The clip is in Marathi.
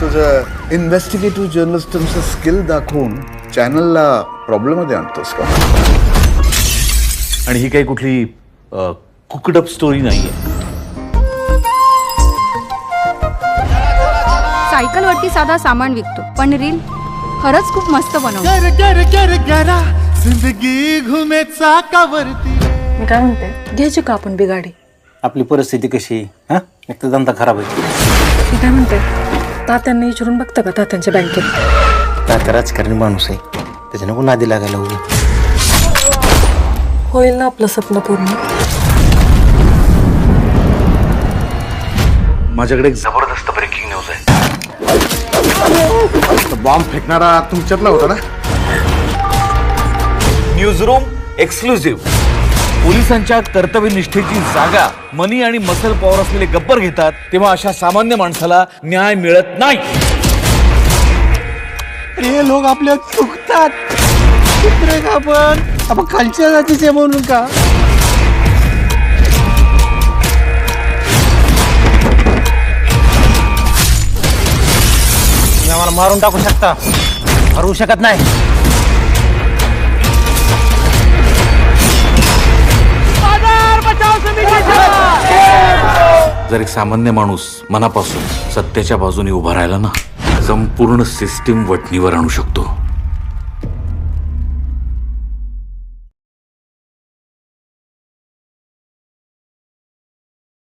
तुझं. इन्व्हेस्टिगेटिव्ह जर्नलिस्टचं स्किल दाखवून चॅनलला प्रॉब्लेममध्ये आणतोस का? आणि ही काही कुठली कुकडअप स्टोरी नाहीये. सायकलवरती साधा सामान विकतो पण रील खरंच खूप मस्त बनवतो. गर गर गर गरा जिंदगी घुमे चाकावरती. मी काय म्हणते? घ्यायची का आपण बी गाडी आपली परिस्थिती कशी? हा? एक तर धंदा खराब आहे. मी काय म्हणते? तात्यांना विचारून बघता का तात्यांच्या बँकेत? तात्या राजकारणी माणूस आहे. त्याच्यानं कोण आधी लागायला उभी होईल ना आपलं स्वप्न पूर्ण? माझ्याकडे एक जबरदस्त ब्रेकिंग न्यूज आहे. बॉम्ब फेकणारा तुमच्यातला होता ना? न्यूज रूम एक्सक्लुझिव्ह पोलिसांच्या कर्तव्यनिष्ठेची जागा मनी आणि मसल पॉवर असलेले गब्बर घेतात तेव्हा अशा सामान्य माणसाला न्याय मिळत नाही. हे लोक आपल्या चुकतात. कुत्रे का आपण आपण खालच्या जातीचे म्हणून का? आम्हाला मारून टाकू शकता. हरवू शकत नाही. जर एक सामान्य माणूस मनापासून सत्याच्या बाजूने उभा राहिला ना संपूर्ण सिस्टीम वटणीवर आणू शकतो.